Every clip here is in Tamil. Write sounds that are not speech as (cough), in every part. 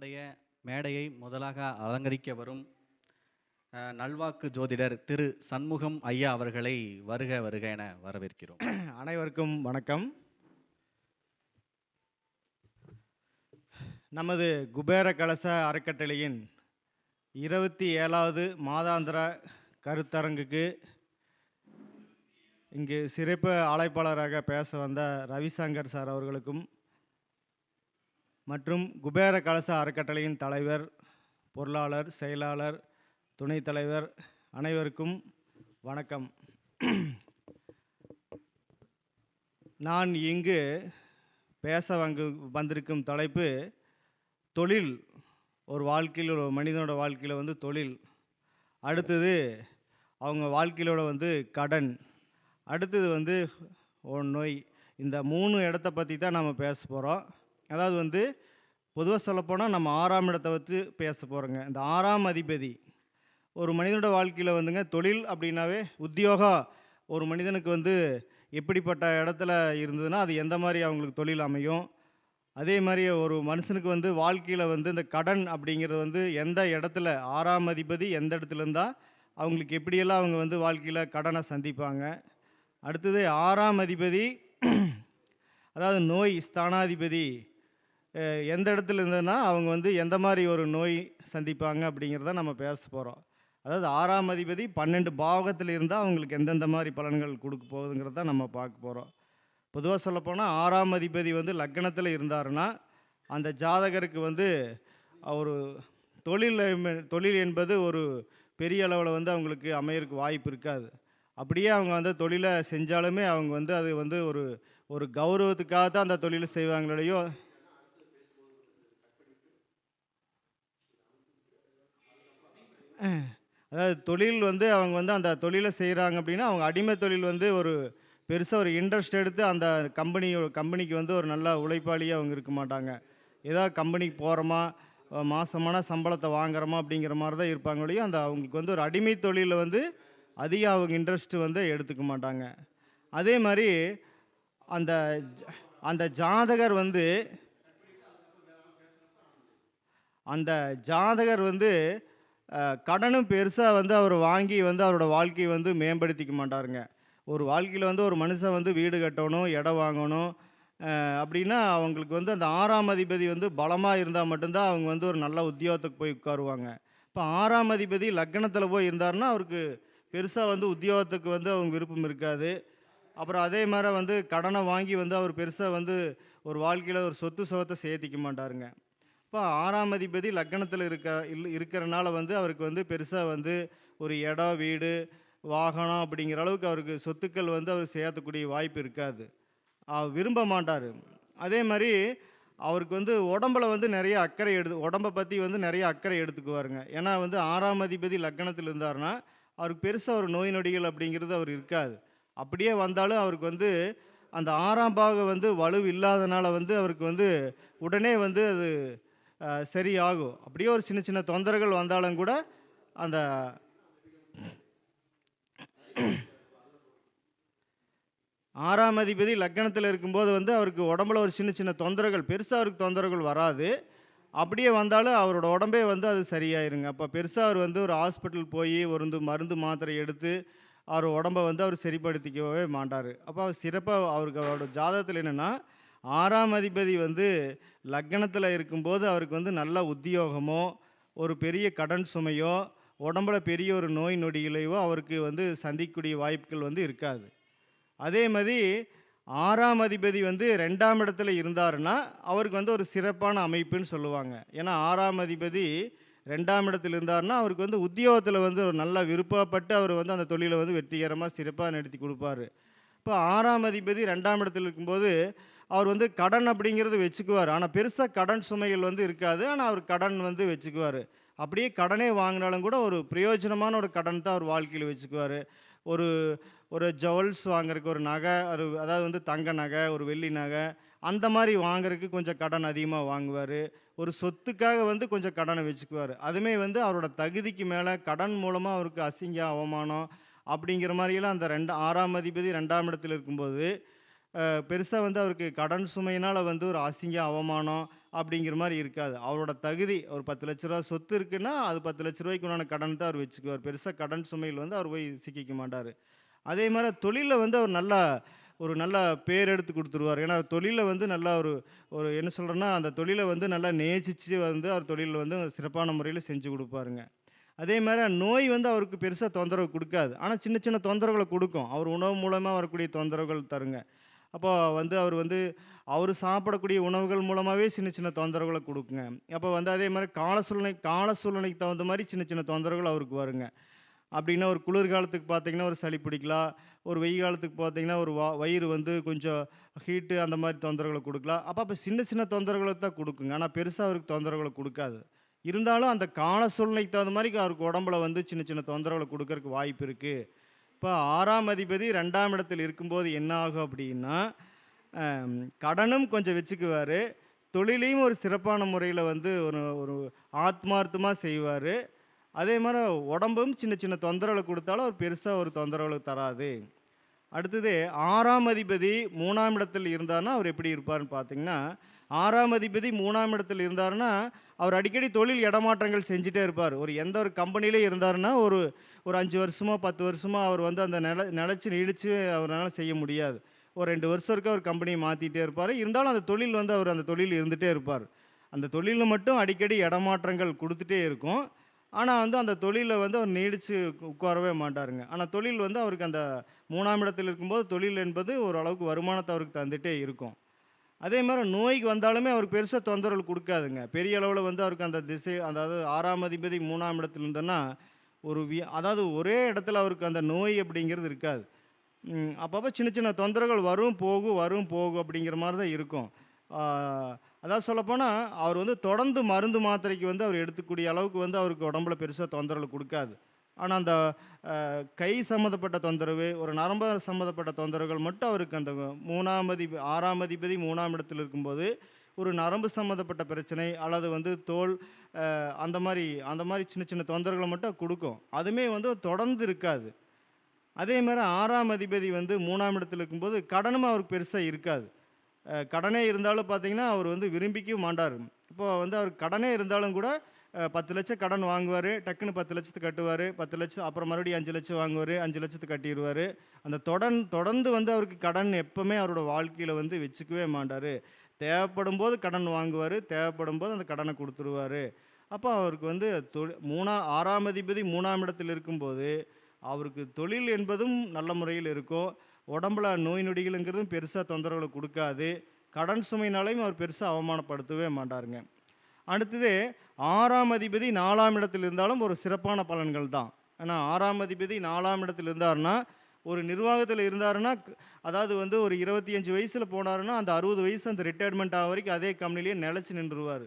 நம்முடைய மேடையை முதலாக அலங்கரிக்க வரும் நல்வாக்கு ஜோதிடர் திரு சண்முகம் ஐயா அவர்களை வருக வருக என வரவேற்கிறோம். (clears throat) அனைவருக்கும் வணக்கம். நமது குபேர கலச அறக்கட்டளையின் இருபத்தி ஏழாவது மாதாந்திர கருத்தரங்குக்கு இங்கு சிறப்பு அழைப்பாளராக பேச வந்த ரவிசங்கர் சார் அவர்களுக்கும் மற்றும் குபேர கலச அறக்கட்டளையின் தலைவர் பொருளாளர் செயலாளர் துணைத் தலைவர் அனைவருக்கும் வணக்கம். நான் இங்கு பேச வங்கு வந்திருக்கும் தலைப்பு தொழில். ஒரு வாழ்க்கையில் ஒரு மனிதனோட வாழ்க்கையில் வந்து தொழில். அடுத்தது அவங்க வாழ்க்கையிலோட வந்து கடன். அடுத்தது வந்து ஒரு நோய். இந்த மூணு இடத்த பற்றி தான் நம்ம பேச போகிறோம் அதாவது வந்து பொதுவாக சொல்லப்போனால் நம்ம ஆறாம் இடத்தை வச்சு பேச போகிறோங்க இந்த ஆறாம் அதிபதி ஒரு மனிதனோட வாழ்க்கையில் வந்துங்க தொழில் அப்படின்னாவே உத்தியோகம் ஒரு மனிதனுக்கு வந்து எப்படிப்பட்ட இடத்துல இருந்ததுன்னா அது எந்த மாதிரி அவங்களுக்கு தொழில் அமையும்? அதே மாதிரி ஒரு மனுஷனுக்கு வந்து வாழ்க்கையில் வந்து இந்த கடன் அப்படிங்கிறது வந்து எந்த இடத்துல ஆறாம் அதிபதி எந்த இடத்துல இருந்தால் அவங்களுக்கு எப்படியெல்லாம் அவங்க வந்து வாழ்க்கையில் கடனை சந்திப்பாங்க? அடுத்தது ஆறாம் அதிபதி அதாவது நோய் ஸ்தானாதிபதி எந்த இடத்துல இருந்ததுன்னா அவங்க வந்து எந்த மாதிரி ஒரு நோய் சந்திப்பாங்க அப்படிங்கிறத நம்ம பேச போகிறோம் அதாவது ஆறாம் அதிபதி பன்னெண்டு பாவகத்தில் இருந்தால் அவங்களுக்கு எந்தெந்த மாதிரி பலன்கள் கொடுக்க போகுதுங்கிறத நம்ம பார்க்க போகிறோம் பொதுவாக சொல்லப்போனால் ஆறாம் அதிபதி வந்து லக்னத்தில் இருந்தாருன்னா அந்த ஜாதகருக்கு வந்து ஒரு தொழில் தொழில் என்பது ஒரு பெரிய அளவில் வந்து அவங்களுக்கு அமையறதுக்கு வாய்ப்பு இருக்காது. அப்படியே அவங்க வந்து தொழிலை செஞ்சாலுமே அவங்க வந்து அது வந்து ஒரு ஒரு கௌரவத்துக்காக தான் அந்த தொழிலை செய்வாங்களோ அதாவது தொழில் வந்து அவங்க வந்து அந்த தொழிலை செய்கிறாங்க அப்படின்னா அவங்க அடிமை தொழில் வந்து ஒரு பெருசாக ஒரு இன்ட்ரெஸ்ட் எடுத்து அந்த கம்பெனி கம்பெனிக்கு வந்து ஒரு நல்ல உழைப்பாளியாக அவங்க இருக்க மாட்டாங்க. ஏதாவது கம்பெனிக்கு போகிறோமா மாதமான சம்பளத்தை வாங்குறோமா அப்படிங்கிற மாதிரி தான் இருப்பாங்களையும் அந்த அவங்களுக்கு வந்து ஒரு அடிமை தொழிலில் வந்து அதிக அவங்க இன்ட்ரெஸ்ட் வந்து எடுத்துக்க மாட்டாங்க. அதே மாதிரி அந்த அந்த ஜாதகர் வந்து அந்த ஜாதகர் வந்து கடனும் பெருசாக வந்து அவர் வாங்கி வந்து அவரோட வாழ்க்கையை வந்து மேம்படுத்திக்க மாட்டாருங்க. ஒரு வாழ்க்கையில் வந்து ஒரு மனுஷன் வந்து வீடு கட்டணும் இடம் வாங்கணும் அப்படின்னா அவங்களுக்கு வந்து அந்த ஆறாம் அதிபதி வந்து பலமாக இருந்தால் மட்டும்தான் அவங்க வந்து ஒரு நல்ல உத்தியோகத்துக்கு போய் உட்காருவாங்க. இப்போ ஆறாம் அதிபதி லக்னத்தில் போய் இருந்தாருன்னா அவருக்கு பெருசாக வந்து உத்தியோகத்துக்கு வந்து அவங்க விருப்பம் இருக்காது. அப்புறம் அதே மாதிரி வந்து கடனை வாங்கி வந்து அவர் பெருசாக வந்து ஒரு வாழ்க்கையில் ஒரு சொத்து சுகத்தை சேர்த்திக்க மாட்டாருங்க. இப்போ ஆறாம் அதிபதி லக்னத்தில் இருக்க இல் இருக்கிறனால வந்து அவருக்கு வந்து பெருசாக வந்து ஒரு இடம் வீடு வாகனம் அப்படிங்கிற அளவுக்கு அவருக்கு சொத்துக்கள் வந்து அவர் சேர்த்தக்கூடிய வாய்ப்பு இருக்காது. அவர் விரும்ப மாட்டார். அதே மாதிரி அவருக்கு வந்து உடம்புல வந்து நிறைய அக்கறை எடுத்து உடம்பை பற்றி வந்து நிறைய அக்கறை எடுத்துக்குவாருங்க. ஏன்னா வந்து ஆறாம் அதிபதி லக்னத்தில் இருந்தார்னா அவருக்கு பெருசாக ஒரு நோய் நொடிகள் அப்படிங்கிறது அவர் இருக்காது. அப்படியே வந்தாலும் அவருக்கு வந்து அந்த ஆறாம் பாகம் வந்து வலு இல்லாதனால வந்து அவருக்கு வந்து உடனே வந்து அது சரியாகும். அப்படியே ஒரு சின்ன சின்ன தொந்தரவுகள் வந்தாலும் கூட அந்த ஆறாம் அதிபதி லக்னத்தில் இருக்கும்போது வந்து அவருக்கு உடம்புல ஒரு சின்ன சின்ன தொந்தரவுகள் பெருசாக அவருக்கு தொந்தரவுகள் வராது. அப்படியே வந்தாலும் அவரோட உடம்பே வந்து அது சரியாயிருங்க. அப்போ பெருசாக அவர் வந்து ஒரு ஹாஸ்பிட்டல் போய் ஒரு மருந்து மாத்திரை எடுத்து அவர் உடம்பை வந்து அவர் சரிப்படுத்திக்கவே மாட்டார். அப்போ அவர் சிறப்பாக அவருக்கு அவரோட ஜாதகத்தில் என்னென்னா ஆறாம் அதிபதி வந்து லக்னத்தில் இருக்கும்போது அவருக்கு வந்து நல்ல உத்தியோகமோ ஒரு பெரிய கடன் சுமையோ உடம்புல பெரிய ஒரு நோய் நொடிகளையோ அவருக்கு வந்து சந்திக்கக்கூடிய வாய்ப்புகள் வந்து இருக்காது. அதே மாதிரி ஆறாம் அதிபதி வந்து ரெண்டாம் இடத்துல இருந்தாருன்னா அவருக்கு வந்து ஒரு சிறப்பான அமைப்புன்னு சொல்லுவாங்க. ஏன்னா ஆறாம் அதிபதி ரெண்டாம் இடத்துல இருந்தாருன்னா அவருக்கு வந்து உத்தியோகத்தில் வந்து ஒரு நல்ல விருப்பப்பட்டு அவர் வந்து அந்த தொழிலை வந்து வெற்றிகரமாக சிறப்பாக நடத்தி கொடுப்பாரு. இப்போ ஆறாம் அதிபதி ரெண்டாம் இடத்துல இருக்கும்போது அவர் வந்து கடன் அப்படிங்கிறது வச்சுக்குவார். ஆனால் பெருசாக கடன் சுமைகள் வந்து இருக்காது. ஆனால் அவர் கடன் வந்து வச்சுக்குவார். அப்படியே கடனே வாங்கினாலும் கூட ஒரு பிரயோஜனமான ஒரு கடன் தான் அவர் வாழ்க்கையில் வச்சுக்குவார். ஒரு ஒரு ஜுவல்ஸ் வாங்குறதுக்கு ஒரு நகை ஒரு அதாவது வந்து தங்க நகை ஒரு வெள்ளி நகை அந்த மாதிரி வாங்குறதுக்கு கொஞ்சம் கடன் அதிகமாக வாங்குவார். ஒரு சொத்துக்காக வந்து கொஞ்சம் கடனை வச்சுக்குவார். அதுமே வந்து அவரோட தகுதிக்கு மேலே கடன் மூலமாக அவருக்கு அசிங்க அவமானம் அப்படிங்கிற மாதிரியெல்லாம் அந்த ரெண்டு ஆறாம் அதிபதி ரெண்டாம் இடத்துல இருக்கும்போது பெருசாக வந்து அவருக்கு கடன் சுமையினால் வந்து ஒரு அசிங்க அவமானம் அப்படிங்கிற மாதிரி இருக்காது. அவரோட தகுதி ஒரு பத்து லட்ச ரூபா சொத்து இருக்குன்னா அது பத்து லட்ச ரூபாய்க்கு உண்டான கடன் தான் அவர் வச்சுக்குவார். பெருசாக கடன் சுமையில் வந்து அவர் போய் சிக்கிக்க மாட்டார். அதே மாதிரி தொழிலில் வந்து அவர் நல்லா ஒரு நல்ல பேர் எடுத்து கொடுத்துருவார். ஏன்னா தொழிலில் வந்து நல்லா ஒரு ஒரு என்ன சொல்கிறேன்னா அந்த தொழிலை வந்து நல்லா நேசித்து வந்து அவர் தொழிலில் வந்து சிறப்பான முறையில் செஞ்சு கொடுப்பாருங்க. அதே மாதிரி நோய் வந்து அவருக்கு பெருசாக தொந்தரவு கொடுக்காது. ஆனால் சின்ன சின்ன தொந்தரவுகளை கொடுக்கும். அவர் உணவு மூலமாக வரக்கூடிய தொந்தரவுகள் தருங்க. அப்போ வந்து அவர் வந்து அவர் சாப்பிடக்கூடிய உணவுகள் மூலமாகவே சின்ன சின்ன தொந்தரவுகளை கொடுக்குங்க. அப்போ வந்து அதே மாதிரி கால சூழ்நிலை கால சூழ்நிலைக்கு தகுந்த மாதிரி சின்ன சின்ன தொந்தரவுகள் அவருக்கு வருங்க. அப்படின்னா ஒரு குளிர்காலத்துக்கு பார்த்தீங்கன்னா ஒரு சளி பிடிக்கலாம். ஒரு வெயில் காலத்துக்கு பார்த்தீங்கன்னா ஒரு வா வயிறு வந்து கொஞ்சம் ஹீட்டு அந்த மாதிரி தொந்தரவுகளை கொடுக்கலாம். அப்போ அப்போ சின்ன சின்ன தொந்தரவுகளை தான் கொடுக்குங்க. ஆனால் பெருசாக அவருக்கு தொந்தரவுகளை கொடுக்காது. இருந்தாலும் அந்த கால சூழ்நிலைக்கு தகுந்த மாதிரி அவருக்கு உடம்புல வந்து சின்ன சின்ன தொந்தரவுகளை கொடுக்கறக்கு வாய்ப்பு இருக்குது இப்போ ஆறாம் அதிபதி ரெண்டாம் இடத்தில் இருக்கும்போது என்ன ஆகும் அப்படின்னா கடனும் கொஞ்சம் வச்சுக்குவார். தொழிலையும் ஒரு சிறப்பான முறையில் வந்து ஒரு ஒரு ஆத்மார்த்தமாக செய்வார். அதே மாதிரி உடம்பும் சின்ன சின்ன தொந்தரவுகளை கொடுத்தாலும் அவர் பெருசாக ஒரு தொந்தரவுகளை தராது. அடுத்தது ஆறாம் அதிபதி மூணாம் இடத்தில் இருந்தார்னா அவர் எப்படி இருப்பார்னு பார்த்தீங்கன்னா ஆறாம் அதிபதி மூணாம் இடத்தில் இருந்தாருன்னா அவர் அடிக்கடி தொழில் இடமாற்றங்கள் செஞ்சுட்டே இருப்பார். ஒரு எந்த ஒரு கம்பெனிலே இருந்தாருன்னா ஒரு ஒரு அஞ்சு வருஷமோ பத்து வருஷமோ அவர் வந்து அந்த நில நிலச்சி நீடித்து அவரால் செய்ய முடியாது. ஒரு ரெண்டு வருஷம் இருக்க அவர் கம்பெனியை மாற்றிட்டே இருப்பார். இருந்தாலும் அந்த தொழில் வந்து அவர் அந்த தொழில் இருந்துகிட்டே இருப்பார். அந்த தொழிலில் மட்டும் அடிக்கடி இடமாற்றங்கள் கொடுத்துட்டே இருக்கும். ஆனால் வந்து அந்த தொழிலில் வந்து அவர் நீடித்து உட்காரவே மாட்டாருங்க. ஆனால் தொழில் வந்து அவருக்கு அந்த மூணாம் இடத்தில் இருக்கும்போது தொழில் என்பது ஓரளவுக்கு வருமானத்தை அவருக்கு தந்துகிட்டே இருக்கும். அதே மாதிரி நோய்க்கு வந்தாலுமே அவருக்கு பெருசாக தொந்தரவு கொடுக்காதுங்க. பெரிய அளவில் வந்து அவருக்கு அந்த திசை அதாவது ஆறாம் அதிபதி மூணாம் இடத்துல இருந்தோன்னா ஒரு வி அதாவது ஒரே இடத்துல அவருக்கு அந்த நோய் அப்படிங்கிறது இருக்காது. அப்பப்போ சின்ன சின்ன தொந்தரவுகள் வரும் போகும் வரும் போகும் அப்படிங்கிற மாதிரி தான் இருக்கும். அதாவது சொல்லப்போனால் அவர் வந்து தொடர்ந்து மருந்து மாத்திரைக்கு வந்து அவர் எடுத்துக்கூடிய அளவுக்கு வந்து அவருக்கு உடம்புல பெருசாக தொந்தரவு கொடுக்காது. ஆனால் அந்த கை சம்மந்தப்பட்ட தொந்தரவு ஒரு நரம்பு சம்மந்தப்பட்ட தொந்தரவுகள் மட்டும் அவருக்கு அந்த மூணாம் அதிபதி ஆறாம் அதிபதி மூணாம் இடத்தில் இருக்கும்போது ஒரு நரம்பு சம்மந்தப்பட்ட பிரச்சனை அல்லது வந்து தோல் அந்த மாதிரி அந்த மாதிரி சின்ன சின்ன தொந்தரவுகளை மட்டும் கொடுக்கும். அதுவுமே வந்து தொடர்ந்து இருக்காது. அதே மாதிரி ஆறாம் அதிபதி வந்து மூணாம் இடத்துல இருக்கும்போது கடனும் அவருக்கு பெருசாக இருக்காது. கடனே இருந்தாலும் பார்த்தீங்கன்னா அவர் வந்து விரும்பிக்கவும் மாட்டார். இப்போ வந்து அவர் கடனே இருந்தாலும் கூட பத்து லட்சம் கடன் வாங்குவார் டக்குன்னு பத்து லட்சத்துக்கு கட்டுவார். பத்து லட்சம் அப்புறம் மறுபடியும் அஞ்சு லட்சம் வாங்குவார் அஞ்சு லட்சத்துக்கு கட்டிடுவார். அந்த தொடர் தொடர்ந்து வந்து அவருக்கு கடன் எப்போவுமே அவரோட வாழ்க்கையில் வந்து வச்சுக்கவே மாட்டார். தேவைப்படும் போது கடன் வாங்குவார் தேவைப்படும் போது அந்த கடனை கொடுத்துருவாரு. அப்போ அவருக்கு வந்து தொழில் மூணா ஆறாம் அதிபதி மூணாம் இடத்தில் இருக்கும்போது அவருக்கு தொழில் என்பதும் நல்ல முறையில் இருக்கும். உடம்புல நோய் நொடிகளுங்கிறதும் பெருசாக தொந்தரவுகளை கொடுக்காது. கடன் சுமைனாலையும் அவர் பெருசாக அவமானப்படுத்தவே மாட்டாருங்க. அடுத்தது ஆறாம் அதிபதி நாலாம் இடத்தில் இருந்தாலும் ஒரு சிறப்பான பலன்கள் தான். ஏன்னா ஆறாம் அதிபதி நாலாம் இடத்தில் இருந்தார்னா ஒரு நிர்வாகத்தில் இருந்தாருன்னா அதாவது வந்து ஒரு இருபத்தி அஞ்சு வயசில் போனாருன்னா அந்த அறுபது வயசு அந்த ரிட்டையர்மெண்ட் ஆக வரைக்கும் அதே கம்பெனிலேயே நிலச்சி நின்றுவார்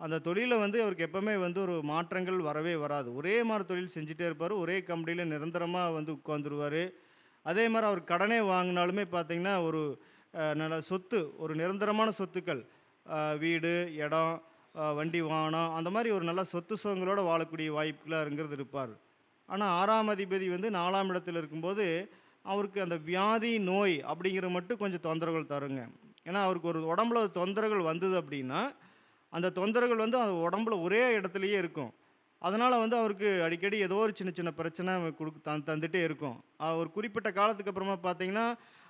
அந்த தொழிலில் வந்து அவருக்கு எப்போவுமே வந்து ஒரு மாற்றங்கள் வரவே வராது. ஒரே மாதிரி தொழில் செஞ்சுட்டே இருப்பார். ஒரே கம்பெனியில் நிரந்தரமாக வந்து உட்காந்துருவார் அதே மாதிரி அவர் கடனே வாங்கினாலுமே பார்த்தீங்கன்னா ஒரு நல்ல சொத்து ஒரு நிரந்தரமான சொத்துக்கள் வீடு இடம் வண்டி வாகனம் அந்த மாதிரி ஒரு நல்ல சொத்து சுகங்களோடு வாழக்கூடிய வாய்ப்புகளாருங்கிறது இருப்பார். ஆனால் ஆறாம் அதிபதி வந்து நாலாம் இடத்துல இருக்கும்போது அவருக்கு அந்த வியாதி நோய் அப்படிங்கிற மட்டும் கொஞ்சம் தொந்தரவுகள் தருங்க. ஏன்னா அவருக்கு ஒரு உடம்புல ஒரு தொந்தரவுகள் வந்தது அப்படின்னா அந்த தொந்தரவுகள் வந்து அந்த உடம்புல ஒரே இடத்துலையே இருக்கும். அதனால் வந்து அவருக்கு அடிக்கடி ஏதோ ஒரு சின்ன சின்ன பிரச்சனை கொடுக்கு தந் தந்துகிட்டே இருக்கும். ஒரு குறிப்பிட்ட காலத்துக்கு அப்புறமா பார்த்தீங்கன்னா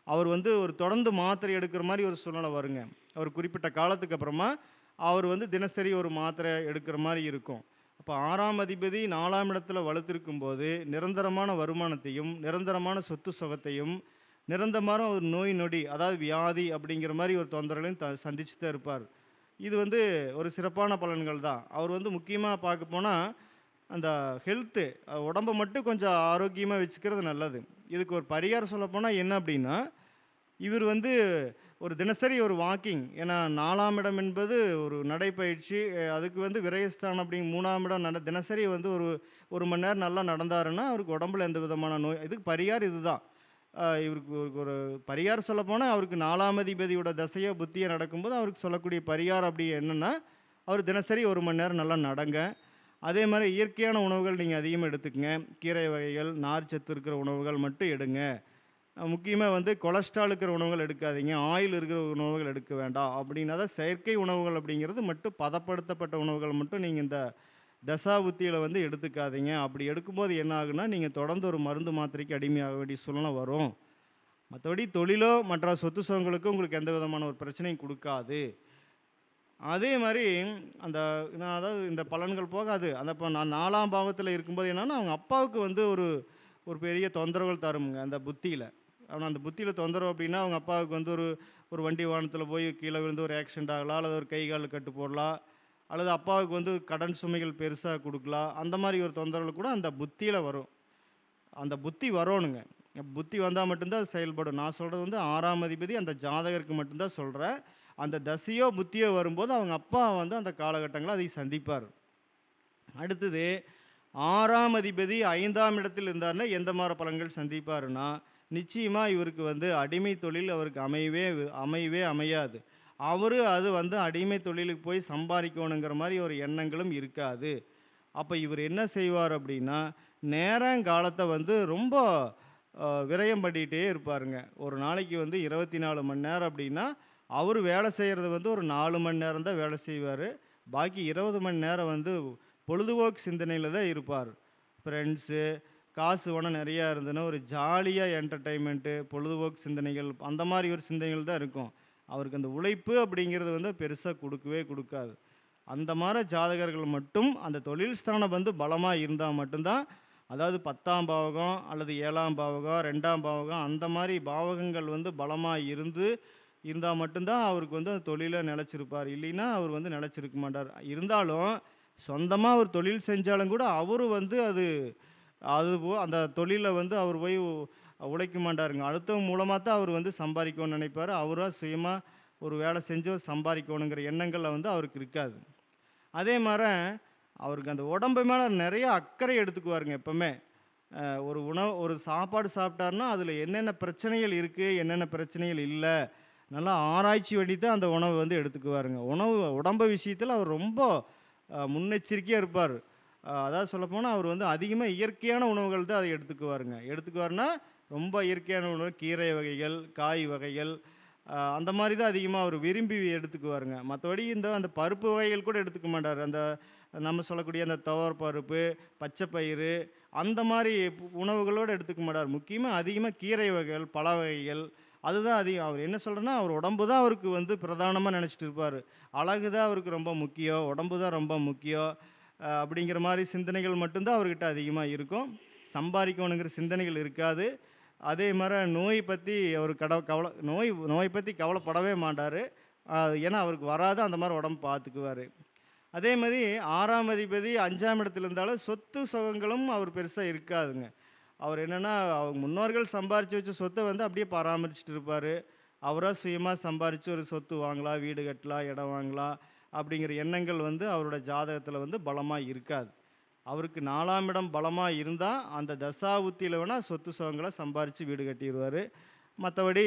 அவர் வந்து ஒரு தொடர்ந்து மாத்திரை எடுக்கிற மாதிரி ஒரு சூழ்நிலை வருங்க. ஒரு குறிப்பிட்ட காலத்துக்கு அப்புறமா அவர் வந்து தினசரி ஒரு மாத்திரை எடுக்கிற மாதிரி இருக்கும். அப்போ ஆறாம் அதிபதி நாலாம் இடத்துல வலுத்திருக்கும் போது நிரந்தரமான வருமானத்தையும் நிரந்தரமான சொத்து சுகத்தையும் நிரந்தரமான ஒரு நோய் நொடி அதாவது வியாதி அப்படிங்கிற மாதிரி ஒரு தொந்தரவுகளையும் த சந்திச்சு தான் இருப்பார். இது வந்து ஒரு சிறப்பான பலன்கள் தான். அவர் வந்து முக்கியமாக பார்க்க போனால் அந்த ஹெல்த்து உடம்பை மட்டும் கொஞ்சம் ஆரோக்கியமாக வச்சுக்கிறது நல்லது. இதுக்கு ஒரு பரிகாரம் சொல்லப்போனால் என்ன அப்படின்னா இவர் வந்து ஒரு தினசரி ஒரு வாக்கிங் ஏன்னா நாலாம் இடம் என்பது ஒரு நடைப்பயிற்சி. அதுக்கு வந்து விரயஸ்தானம் அப்படிங்க மூணாம் இடம் நட தினசரி வந்து ஒரு ஒரு மணி நேரம் நல்லா நடந்தாருன்னா அவருக்கு உடம்புல எந்த விதமான நோய் இதுக்கு பரிகாரம் இதுதான். ஆஹ் இவருக்கு ஒரு- ஒரு பரிகாரம் அவருக்கு நாலாம் அதிபதியோட தசையோ புத்தியோ நடக்கும்போது அவருக்கு சொல்லக்கூடிய பரிகாரம் அப்படி என்னென்னா அவர் தினசரி ஒரு மணி நேரம் நல்லா நடங்க. அதே மாதிரி இயற்கையான உணவுகள் நீங்கள் அதிகமாக எடுத்துக்கங்க. கீரை வகைகள் நார் சத்து இருக்கிற உணவுகள் மட்டும் எடுங்க. முக்கியமாக வந்து கொலஸ்ட்ரால் இருக்கிற உணவுகள் எடுக்காதீங்க ஆயில் இருக்கிற உணவுகள் எடுக்க வேண்டாம் அப்படின்னா தான் செயற்கை உணவுகள் அப்படிங்கிறது மட்டும் பதப்படுத்தப்பட்ட உணவுகள் மட்டும் நீங்கள் இந்த தசாபுத்தியில் வந்து எடுத்துக்காதீங்க. அப்படி எடுக்கும்போது என்ன ஆகுனா நீங்கள் தொடர்ந்து ஒரு மருந்து மாத்திரைக்கு அடிமையாக வேண்டிய சூழ்நிலை வரும். மற்றபடி தொழிலோ மற்ற சொத்து சுகங்களுக்கும் உங்களுக்கு எந்த விதமான ஒரு பிரச்சனையும் கொடுக்காது. அதே மாதிரி அந்த நான் அதாவது இந்த பலன்கள் போகாது. அந்த இப்போ நான் நாலாம் பாவத்தில் இருக்கும்போது என்னென்னா அவங்க அப்பாவுக்கு வந்து ஒரு ஒரு பெரிய தொந்தரவுகள் தருமுங்க அந்த புத்தியில். ஆனால் அந்த புத்தியில் தொந்தரவு அப்படின்னா அவங்க அப்பாவுக்கு வந்து ஒரு ஒரு வண்டி வாகனத்தில் போய் கீழே விழுந்து ஒரு ஆக்சிடென்ட் ஆகலாம் அல்லது ஒரு கை கால் கட்டு போடலாம் அல்லது அப்பாவுக்கு வந்து கடன் சுமைகள் பெருசாக கொடுக்கலாம். அந்த மாதிரி ஒரு தொந்தரவுகள் கூட அந்த புத்தியில் வரும். அந்த புத்தி வரணுங்க. புத்தி வந்தால் மட்டும்தான் அது செயல்படும். நான் சொல்கிறது வந்து ஆறாம் அதிபதி அந்த ஜாதகருக்கு மட்டும்தான் சொல்கிறேன் அந்த தசையோ புத்தியோ வரும்போது அவங்க அப்பா வந்து அந்த காலகட்டங்களில் அதை சந்திப்பார். அடுத்தது ஆறாம் அதிபதி ஐந்தாம் இடத்தில் இருந்தாருன்னா எந்த மாதிரி பலன்கள் சந்திப்பாருன்னா நிச்சயமாக இவருக்கு வந்து அடிமை தொழில் அவருக்கு அமையவே அமையவே அமையாது. அவர் அது வந்து அடிமை தொழிலுக்கு போய் சம்பாதிக்கணுங்கிற மாதிரி ஒரு எண்ணங்களும் இருக்காது. அப்போ இவர் என்ன செய்வார் அப்படின்னா நேரங்காலத்தை வந்து ரொம்ப விரயம் பண்ணிகிட்டே இருப்பாருங்க. ஒரு நாளைக்கு வந்து இருபத்தி நாலு மணி நேரம் அப்படின்னா அவர் வேலை செய்கிறது வந்து ஒரு நாலு மணி நேரம் தான் வேலை செய்வார். பாக்கி இருபது மணி நேரம் வந்து பொழுதுபோக்கு சிந்தனையில் தான் இருப்பார். ஃப்ரெண்ட்ஸு காசு வேணால் நிறையா இருந்ததுன்னா ஒரு ஜாலியாக என்டர்டைன்மெண்ட்டு பொழுதுபோக்கு சிந்தனைகள் அந்த மாதிரி ஒரு சிந்தனைகள் தான் இருக்கும். அவருக்கு அந்த உழைப்பு அப்படிங்கிறது வந்து பெருசாக கொடுக்கவே கொடுக்காது. அந்த மாதிரி ஜாதகர்கள் மட்டும் அந்த தொழில் ஸ்தானம் வந்து பலமாக இருந்தால் மட்டும்தான் அதாவது பத்தாம் பாவகம் அல்லது ஏழாம் பாவகம் ரெண்டாம் பாவகம் அந்த மாதிரி பாவகங்கள் வந்து பலமாக இருந்து இருந்தால் மட்டும்தான் அவருக்கு வந்து அந்த தொழிலை நிலச்சிருப்பார். இல்லைன்னா அவர் வந்து நிலச்சிருக்க மாட்டார். இருந்தாலும் சொந்தமாக ஒரு தொழில் செஞ்சாலும் கூட அவர் வந்து அது அதுபோ அந்த தொழிலை வந்து அவர் போய் உழைக்க மாட்டாருங்க. அடுத்தவங்க மூலமாக தான் அவர் வந்து சம்பாதிக்கணும்னு நினைப்பார். அவராக சுயமாக ஒரு வேலை செஞ்சு சம்பாதிக்கணுங்கிற எண்ணங்களில் வந்து அவருக்கு இருக்காது. அதே மாதிரி அவருக்கு அந்த உடம்பு மேலே நிறைய அக்கறை எடுத்துக்குவாருங்க எப்பவுமே. ஒரு உணவு ஒரு சாப்பாடு சாப்பிட்டாருன்னா அதில் என்னென்ன பிரச்சனைகள் இருக்குது என்னென்ன பிரச்சனைகள் இல்லை நல்லா ஆராய்ச்சி வழி தான் அந்த உணவை வந்து எடுத்துக்குவாருங்க. உணவு உடம்பு விஷயத்தில் அவர் ரொம்ப முன்னெச்சரிக்கையாக இருப்பார். அதாவது சொல்லப்போனால் அவர் வந்து அதிகமாக இயற்கையான உணவுகள் தான் அதை எடுத்துக்குவாருங்க. எடுத்துக்குவாருன்னா ரொம்ப இயற்கையான உணவு கீரை வகைகள் காய் வகைகள் அந்த மாதிரி தான் அதிகமாக அவர் விரும்பி எடுத்துக்குவாருங்க. மற்றபடி இந்த அந்த பருப்பு வகைகள் கூட எடுத்துக்க மாட்டார். அந்த நம்ம சொல்லக்கூடிய அந்த துவர பருப்பு பச்சை பயிறு அந்த மாதிரி உணவுகளோடு எடுத்துக்க மாட்டார். முக்கியமாக அதிகமாக கீரை வகைகள் பழ வகைகள் அதுதான் அதிகம். அவர் என்ன சொல்கிறேன்னா அவர் உடம்பு தான் அவருக்கு வந்து பிரதானமாக நினச்சிட்டு இருப்பார். அழகு தான் அவருக்கு ரொம்ப முக்கியம் உடம்பு தான் ரொம்ப முக்கியம். அப்படிங்கிற மாதிரி சிந்தனைகள் மட்டும்தான் அவர்கிட்ட அதிகமாக இருக்கும். சம்பாதிக்கணுங்கிற சிந்தனைகள் இருக்காது. அதே மாதிரி நோய் பற்றி அவர் கட கவலை நோய் நோய் பற்றி கவலைப்படவே மாட்டார். ஏன்னா அவருக்கு வராது அந்த மாதிரி உடம்பு பார்த்துக்குவார். அதே மாதிரி ஆறாம் அதிபதி அஞ்சாம் இடத்துல இருந்தாலும் சொத்து சுகங்களும் அவர் பெருசாக இருக்காதுங்க. அவர் என்னென்னா அவங்க முன்னோர்கள் சம்பாரித்து வச்ச சொத்தை வந்து அப்படியே பராமரிச்சுட்டு இருப்பார். அவராக சுயமாக சம்பாரித்து ஒரு சொத்து வாங்கலாம் வீடு கட்டலாம் இடம் வாங்கலாம். அப்படிங்கிற எண்ணங்கள் வந்து அவரோட ஜாதகத்தில் வந்து பலமாக இருக்காது. அவருக்கு நாலாம் இடம் பலமாக இருந்தால் அந்த தசாபுத்தியில் வேணால் சொத்து சுகங்களை சம்பாரித்து வீடு கட்டிடுவார். மற்றபடி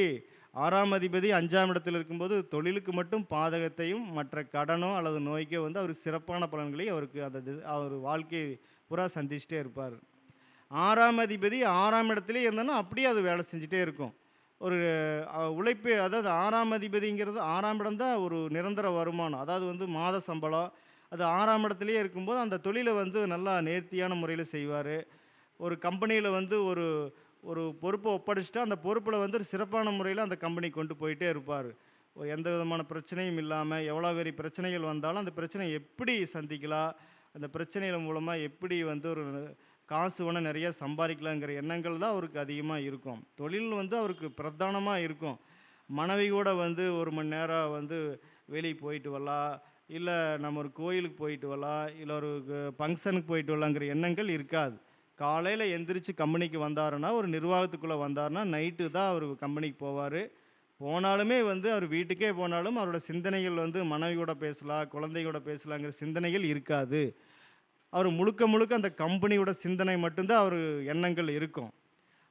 ஆறாம் அதிபதி அஞ்சாம் இடத்தில் இருக்கும்போது தொழிலுக்கு மட்டும் பாதகத்தையும் மற்ற கடனோ அல்லது நோய்க்கோ வந்து அவர் சிறப்பான பலன்களையும் அவருக்கு அந்த அவர் வாழ்க்கை பூரா சந்திச்சுட்டே இருப்பார். ஆறாம் அதிபதி ஆறாம் இடத்துலேயே இருந்தோன்னா அப்படியே அது வேலை செஞ்சுட்டே இருக்கும். ஒரு உழைப்பு அதாவது ஆறாம் அதிபதிங்கிறது ஆறாம் இடம் தான் ஒரு நிரந்தர வருமானம். அதாவது வந்து மாத சம்பளம். அது ஆறாம் இடத்துலையே இருக்கும்போது அந்த தொழிலை வந்து நல்லா நேர்த்தியான முறையில் செய்வார். ஒரு கம்பெனியில் வந்து ஒரு ஒரு பொறுப்பை ஒப்படைச்சிட்டா அந்த பொறுப்பில் வந்து ஒரு சிறப்பான முறையில் அந்த கம்பெனி கொண்டு போயிட்டே இருப்பார். எந்த விதமான பிரச்சனையும் இல்லாமல் எவ்வளோ பெரிய பிரச்சனைகள் வந்தாலும் அந்த பிரச்சனையை எப்படி சந்திக்கலாம்? அந்த பிரச்சனைகள் மூலமாக எப்படி வந்து ஒரு காசு வேணால் நிறைய சம்பாதிக்கலாங்கிற எண்ணங்கள் தான் அவருக்கு அதிகமாக இருக்கும். தொழில் வந்து அவருக்கு பிரதானமாக இருக்கும். மனைவி கூட வந்து ஒரு மணி நேரம் வந்து வெளியே போயிட்டு வரலாம் இல்லை நம்ம ஒரு கோயிலுக்கு போயிட்டு வரலாம் இல்லை ஒரு ஃபங்க்ஷனுக்கு போயிட்டு வரலாங்கிற எண்ணங்கள் இருக்காது. காலையில் எந்திரிச்சு கம்பெனிக்கு வந்தாருன்னா ஒரு நிர்வாகத்துக்குள்ளே வந்தாருன்னா நைட்டு தான் அவர் கம்பெனிக்கு போவார். போனாலுமே வந்து அவர் வீட்டுக்கே போனாலும் அவரோட சிந்தனைகள் வந்து மனைவியோட பேசலாம் குழந்தையோட பேசலாங்கிற சிந்தனைகள் இருக்காது. அவர் முழுக்க முழுக்க அந்த கம்பெனியோட சிந்தனை மட்டும்தான் அவர் எண்ணங்கள் இருக்கும்.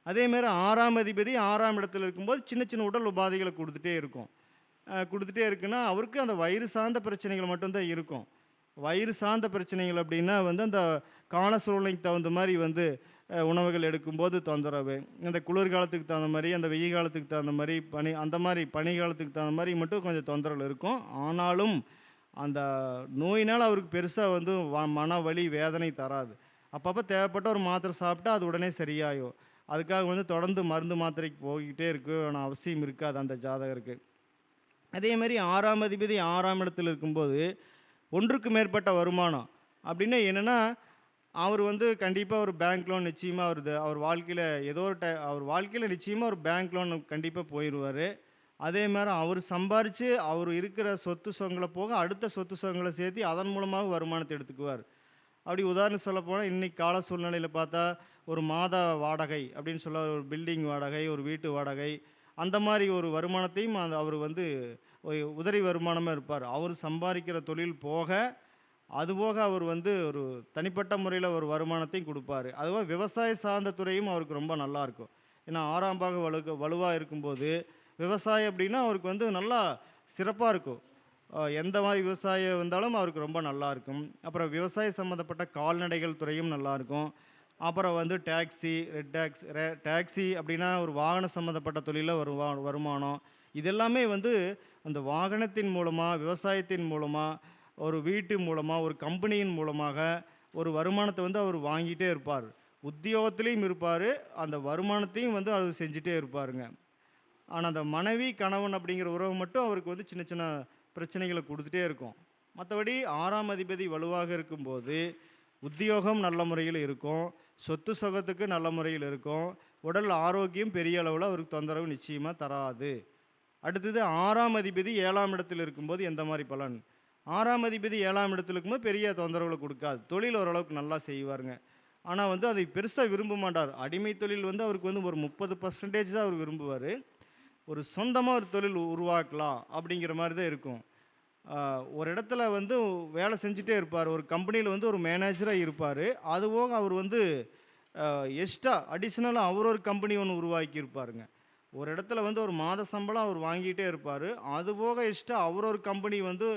அதேமாரி ஆறாம் அதிபதி ஆறாம் இடத்துல இருக்கும்போது சின்ன சின்ன உடல் உபாதைகளை கொடுத்துட்டே இருக்கும். கொடுத்துட்டே இருக்குன்னா அவருக்கு அந்த வயிறு சார்ந்த பிரச்சனைகள் மட்டும்தான் இருக்கும். வயிறு சார்ந்த பிரச்சனைகள் அப்படின்னா வந்து அந்த கால சூழ்நிலைக்கு தகுந்த மாதிரி வந்து உணவுகள் எடுக்கும்போது தொந்தரவு இந்த குளிர்காலத்துக்கு தகுந்த மாதிரி அந்த வெயில் காலத்துக்கு தகுந்த மாதிரி பனி அந்த மாதிரி பனி காலத்துக்கு தகுந்த மாதிரி மட்டும் கொஞ்சம் தொந்தரவு இருக்கும். ஆனாலும் அந்த நோயினால் அவருக்கு பெருசாக வந்து வ- மன வலி வேதனை தராது. அப்பப்போ தேவைப்பட்ட ஒரு மாத்திரை சாப்பிட்டா அது உடனே சரியாயும் அதுக்காக வந்து தொடர்ந்து மருந்து மாத்திரைக்கு போய்கிட்டே இருக்க அவசியம் இருக்காது அந்த ஜாதகருக்கு. அதே மாதிரி ஆறாம் அதிபதி ஆறாம் இடத்தில் இருக்கும்போது ஒன்றுக்கு மேற்பட்ட வருமானம். அப்படின்னா என்னென்னா அவர் வந்து கண்டிப்பாக ஒரு பேங்க் லோன் நிச்சயமாக வருது. அவர் வாழ்க்கையில் ஏதோ ஒரு டை அவர் வாழ்க்கையில் நிச்சயமாக ஒரு பேங்க் லோன் கண்டிப்பாக போயிடுவார் அதே மாதிரி அவர் சம்பாரித்து அவர் இருக்கிற சொத்து சொங்களை போக அடுத்த சொத்து சொங்களை சேர்த்து அதன் மூலமாக வருமானத்தை எடுத்துக்குவார். அப்படி உதாரணம் சொல்ல போனால் கால சூழ்நிலையில் பார்த்தா ஒரு மாத வாடகை அப்படின்னு சொல்ல ஒரு பில்டிங் வாடகை ஒரு வீட்டு வாடகை அந்த மாதிரி ஒரு வருமானத்தையும் அந்த அவர் வந்து ஒரு உதவி வருமானமாக இருப்பார். அவர் சம்பாதிக்கிற தொழில் போக அதுபோக அவர் வந்து ஒரு தனிப்பட்ட முறையில் ஒரு வருமானத்தையும் கொடுப்பாரு. அதுபோல் விவசாய சார்ந்த துறையும் அவருக்கு ரொம்ப நல்லாயிருக்கும் ஏன்னா ஆறாம் பாக வலு வலுவாக இருக்கும்போது விவசாயம் அப்படின்னா அவருக்கு வந்து நல்லா சிறப்பாக இருக்கும். எந்த மாதிரி விவசாயம் வந்தாலும் அவருக்கு ரொம்ப நல்லா இருக்கும். அப்புறம் விவசாய சம்மந்தப்பட்ட கால்நடைகள் துறையும் நல்லாயிருக்கும் அப்புறம் வந்து டாக்ஸி ரெட் டாக்ஸ் டாக்ஸி அப்படின்னா ஒரு வாகன சம்மந்தப்பட்ட தொழிலில் வருவா வருமானம். இதெல்லாமே வந்து அந்த வாகனத்தின் மூலமாக விவசாயத்தின் மூலமாக ஒரு வீட்டு மூலமாக ஒரு கம்பெனியின் மூலமாக ஒரு வருமானத்தை வந்து அவர் வாங்கிட்டே இருப்பார். உத்தியோகத்திலையும் இருப்பார். அந்த வருமானத்தையும் வந்து அவர் செஞ்சிட்டே இருப்பாருங்க. ஆனால் அந்த மனைவி கணவன் அப்படிங்கிற உறவு மட்டும் அவருக்கு வந்து சின்ன சின்ன பிரச்சனைகளை கொடுத்துட்டே இருக்கும். மற்றபடி ஆறாம் அதிபதி வலுவாக இருக்கும்போது உத்தியோகம் நல்ல முறையில் இருக்கும். சொத்து சுகத்துக்கு நல்ல முறையில் இருக்கும். உடல் ஆரோக்கியம் பெரிய அளவில் அவருக்கு தொந்தரவு நிச்சயமாக தராது. அடுத்தது ஆறாம் அதிபதி ஏழாம் இடத்தில் இருக்கும்போது எந்த மாதிரி பலன்? ஆறாம் அதிபதி ஏழாம் இடத்துல இருக்கும்போது பெரிய தொந்தரவுகளை கொடுக்காது. தொழில் ஓரளவுக்கு நல்லா செய்வாருங்க. ஆனால் வந்து அதை பெருசாக விரும்ப மாட்டார். அடிமை தொழில் வந்து அவருக்கு வந்து ஒரு முப்பது பர்சன்டேஜ் தான் அவர் விரும்புவார். ஒரு சொந்தமாக ஒரு தொழில் உருவாக்கலாம் அப்படிங்கிற மாதிரி தான் இருக்கும் ஒரு இடத்துல வந்து வேலை செஞ்சுட்டே இருப்பார். ஒரு கம்பெனியில் வந்து ஒரு மேனேஜராக இருப்பார். அதுபோக அவர் வந்து எக்ஸ்ட்ரா அடிஷ்னலாக அவர் ஒரு கம்பெனி ஒன்று உருவாக்கி இருப்பாருங்க. ஒரு இடத்துல வந்து ஒரு மாத சம்பளம் அவர் வாங்கிட்டே இருப்பார். அதுபோக எக்ஸ்ட்ரா அவர் ஒரு கம்பெனி வந்து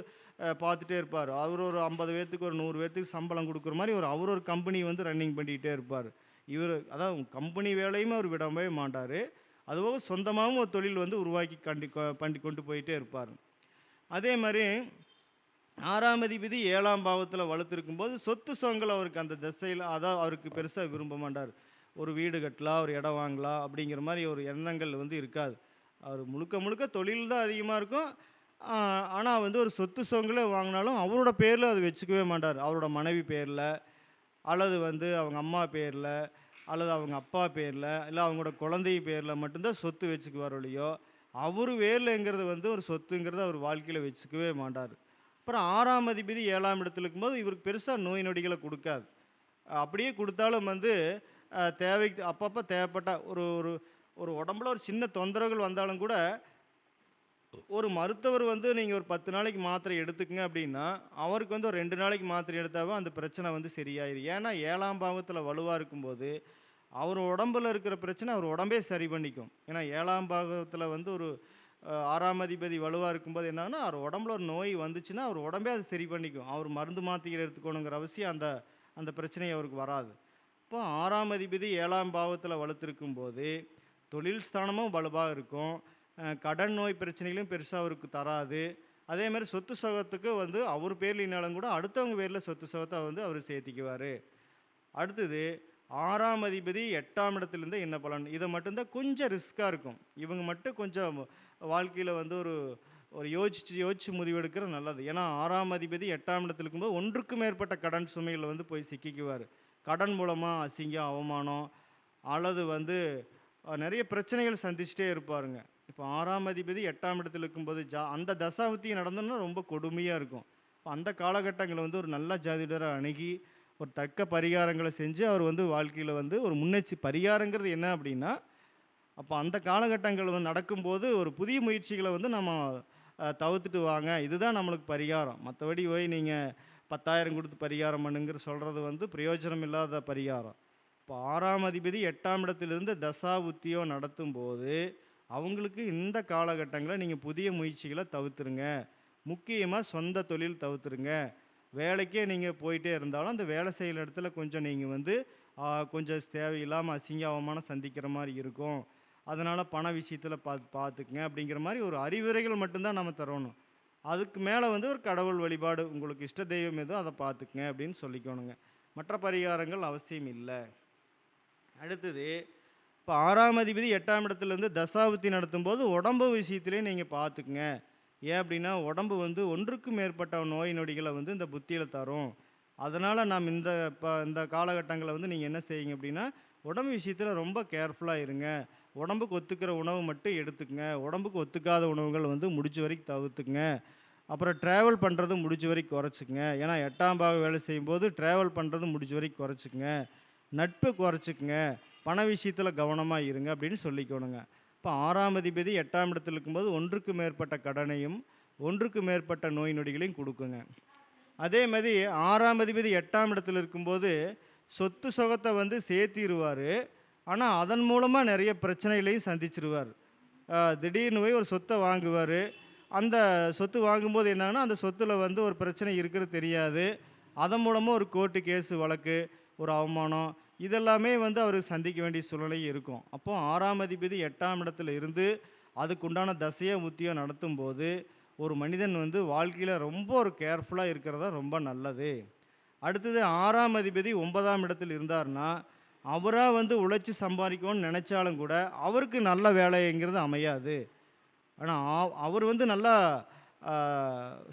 பார்த்துட்டே இருப்பார். அவர் ஒரு ஐம்பது பேர்த்துக்கு ஒரு நூறு பேர்த்துக்கு சம்பளம் கொடுக்குற மாதிரி ஒரு அவர் ஒரு கம்பெனி வந்து ரன்னிங் பண்ணிக்கிட்டே இருப்பார். இவர் அதாவது கம்பெனி வேலையுமே அவர் விடவே மாட்டார். அதுபோக சொந்தமாகவும் ஒரு தொழில் வந்து உருவாக்கி கண்டி பண்ணி கொண்டு போயிட்டே இருப்பார். அதே மாதிரி ஆறாம் அதிபதி ஏழாம் பாவத்தில் வலுத்திருக்கும்போது சொத்து சொங்கள் அவருக்கு அந்த திசையில் அதான் அவருக்கு பெருசாக விரும்ப மாட்டார். ஒரு வீடு கட்டலாம் ஒரு இடம் வாங்கலாம் அப்படிங்கிற மாதிரி ஒரு எண்ணங்கள் வந்து இருக்காது. அவர் முழுக்க முழுக்க தொழில் தான் அதிகமாக இருக்கும். ஆனால் வந்து ஒரு சொத்து சொங்களை வாங்கினாலும் அவரோட பேரில் அது வச்சுக்கவே மாட்டார். அவரோட மனைவி பேரில் அல்லது வந்து அவங்க அம்மா பேரில் அல்லது அவங்க அப்பா பேரில் இல்லை அவங்களோட குழந்தை பேரில் மட்டும்தான் சொத்து வச்சுக்குவார் ஒழியோ அவர் வேர்லங்கிறது வந்து ஒரு சொத்துங்கிறத அவர் வாழ்க்கையில் வச்சுக்கவே மாட்டார். அப்புறம் ஆறாம் அதிபதி ஏழாம் இடத்துல இருக்கும்போது இவருக்கு பெருசாக நோய் நொடிகளை கொடுக்காது. அப்படியே கொடுத்தாலும் வந்து தேவைக்கு அப்பப்போ தேவைப்பட்ட ஒரு ஒரு ஒரு உடம்புல ஒரு சின்ன தொந்தரவுகள் வந்தாலும் கூட ஒரு மருத்துவர் வந்து நீங்கள் ஒரு பத்து நாளைக்கு மாத்திரை எடுத்துக்கங்க அப்படின்னா அவருக்கு வந்து ஒரு ரெண்டு நாளைக்கு மாத்திரை எடுத்தாவே அந்த பிரச்சனை வந்து சரியாயிரும். ஏன்னா ஏழாம் பாவத்தில் வலுவாக இருக்கும்போது அவர் உடம்புல இருக்கிற பிரச்சனை அவர் உடம்பே சரி பண்ணிக்கும். ஏன்னா ஏழாம் பாகத்தில் வந்து ஒரு ஆறாம் அதிபதி வலுவாக இருக்கும்போது என்னன்னா அவர் உடம்புல ஒரு நோய் வந்துச்சுன்னா அவர் உடம்பே அது சரி பண்ணிக்கும். அவர் மருந்து மாத்திரை எடுத்துக்கணுங்கிற அவசியம் அந்த அந்த பிரச்சனை அவருக்கு வராது. இப்போ ஆறாம் அதிபதி ஏழாம் பாவத்தில் வலுத்திருக்கும் போது தொழில் ஸ்தானமும் வலுவாக இருக்கும். கடன் நோய் பிரச்சனைகளும் பெருசாக அவருக்கு தராது. அதே மாதிரி சொத்து சுகத்துக்கு வந்து அவர் பேர்லினாலும் கூட அடுத்தவங்க பேரில் சொத்து சுகத்தை வந்து அவர் சேர்த்திக்குவார். அடுத்தது ஆறாம் அதிபதி எட்டாம் இடத்துலேருந்து என்ன பலன்? இதை மட்டும்தான் கொஞ்சம் ரிஸ்க்காக இருக்கும். இவங்க மட்டும் கொஞ்சம் வாழ்க்கையில் வந்து ஒரு ஒரு யோசிச்சு யோசிச்சு முடிவெடுக்கிறது நல்லது. ஏன்னா ஆறாம் அதிபதி எட்டாம் இடத்துல இருக்கும்போது ஒன்றுக்கு மேற்பட்ட கடன் சுமையில் வந்து போய் சிக்கிக்குவார். கடன் மூலமாக அசிங்கம் அவமானம் அல்லது வந்து நிறைய பிரச்சனைகள் சந்திச்சுட்டே இருப்பாருங்க. இப்போ ஆறாம் அதிபதி எட்டாம் இடத்துல இருக்கும்போது ஜா அந்த தசாபுத்தி நடந்தோன்னா ரொம்ப கொடுமையாக இருக்கும். இப்போ அந்த காலகட்டங்களில் வந்து ஒரு நல்ல ஜாதிடரை அணுகி ஒரு தக்க பரிகாரங்களை செஞ்சு அவர் வந்து வாழ்க்கையில் வந்து ஒரு முன்னெச்சி பரிகாரங்கிறது என்ன அப்படின்னா அப்போ அந்த காலகட்டங்கள் வந்து நடக்கும்போது ஒரு புதிய முயற்சிகளை வந்து நம்ம தவிர்த்துட்டு வாங்க. இதுதான் நம்மளுக்கு பரிகாரம். மற்றபடி போய் நீங்கள் பத்தாயிரம் கொடுத்து பரிகாரம் பண்ணுங்கிற சொல்கிறது வந்து பிரயோஜனம் இல்லாத பரிகாரம். இப்போ ஆறாம் அதிபதி எட்டாம் இடத்திலிருந்து தசா புத்தியோ நடத்தும் போது அவங்களுக்கு இந்த காலகட்டங்களில் நீங்கள் புதிய முயற்சிகளை தவிர்த்துருங்க. முக்கியமாக சொந்த தொழில் தவிர்த்துருங்க. வேலைக்கே நீங்கள் போயிட்டே இருந்தாலும் அந்த வேலை செய்கிற இடத்துல கொஞ்சம் நீங்கள் வந்து கொஞ்சம் தேவையில்லாமல் அசிங்க அவமானம் சந்திக்கிற மாதிரி இருக்கும். அதனால் பண விஷயத்தில் பார்த்து பார்த்துக்குங்க அப்படிங்கிற மாதிரி ஒரு அறிவுரைகள் மட்டும்தான் நம்ம தரணும். அதுக்கு மேலே வந்து ஒரு கடவுள் வழிபாடு உங்களுக்கு இஷ்ட தெய்வம் எதோ அதை பார்த்துக்குங்க அப்படின்னு சொல்லிக்கணுங்க. மற்ற பரிகாரங்கள் அவசியம் இல்லை. அடுத்தது இப்போ ஆறாம் அதிபதி எட்டாம் இடத்துலேருந்து தசாபுத்தி நடத்தும்போது உடம்பு விஷயத்திலே நீங்கள் பார்த்துக்குங்க ஏன் அப்படின்னா உடம்பு வந்து ஒன்றுக்கு மேற்பட்ட நோய் நொடிகளை வந்து இந்த புத்தியில் தரும். அதனால் நாம் இந்த இப்போ இந்த காலகட்டங்களில் வந்து நீங்கள் என்ன செய்யுங்க அப்படின்னா உடம்பு விஷயத்தில் ரொம்ப கேர்ஃபுல்லாக இருங்க. உடம்புக்கு ஒத்துக்கிற உணவு மட்டும் எடுத்துக்கங்க. உடம்புக்கு ஒத்துக்காத உணவுகள் வந்து முடிச்ச வரைக்கும் தவிர்த்துக்குங்க. அப்புறம் ட்ராவல் பண்ணுறது முடிஞ்ச வரைக்கும் குறைச்சிக்கங்க. ஏன்னா எட்டாம் பாகம் வேலை செய்யும்போது ட்ராவல் பண்ணுறது முடிஞ்ச வரைக்கும் குறைச்சிக்கங்க. நட்பு குறைச்சிக்கங்க. பண விஷயத்தில் கவனமாக இருங்க அப்படின்னு சொல்லிக்கணுங்க. இப்போ ஆறாம் அதிபதி எட்டாம் இடத்துல இருக்கும்போது ஒன்றுக்கு மேற்பட்ட கடனையும் ஒன்றுக்கு மேற்பட்ட நோய் நொடிகளையும் கொடுக்குங்க. அதே மாதிரி ஆறாம் அதிபதி எட்டாம் இடத்துல இருக்கும்போது சொத்து சுகத்தை வந்து சேர்த்திடுவார் ஆனால் அதன் மூலமாக நிறைய பிரச்சனைகளையும் சந்திச்சிருவார். திடீர்னு போய் ஒரு சொத்தை வாங்குவார். அந்த சொத்து வாங்கும்போது என்னன்னா அந்த சொத்தில் வந்து ஒரு பிரச்சனை இருக்கிறது தெரியாது. அதன் மூலமாக ஒரு கோர்ட்டு கேஸு வழக்கு ஒரு அவமானம் இதெல்லாமே வந்து அவர் சந்திக்க வேண்டிய சூழ்நிலை இருக்கும். அப்போ ஆறாம் அதிபதி எட்டாம் இடத்துல இருந்து அதுக்குண்டான தசையோ முத்தியோ நடத்தும் போது ஒரு மனிதன் வந்து வாழ்க்கையில் ரொம்ப ஒரு கேர்ஃபுல்லாக இருக்கிறதா ரொம்ப நல்லது. அடுத்தது ஆறாம் அதிபதி ஒன்பதாம் இடத்தில் இருந்தார்னா அவராக வந்து உழைச்சி சம்பாதிக்கணும்னு நினச்சாலும் கூட அவருக்கு நல்ல வேலைங்கிறது அமையாது. ஆனால் அவர் வந்து நல்லா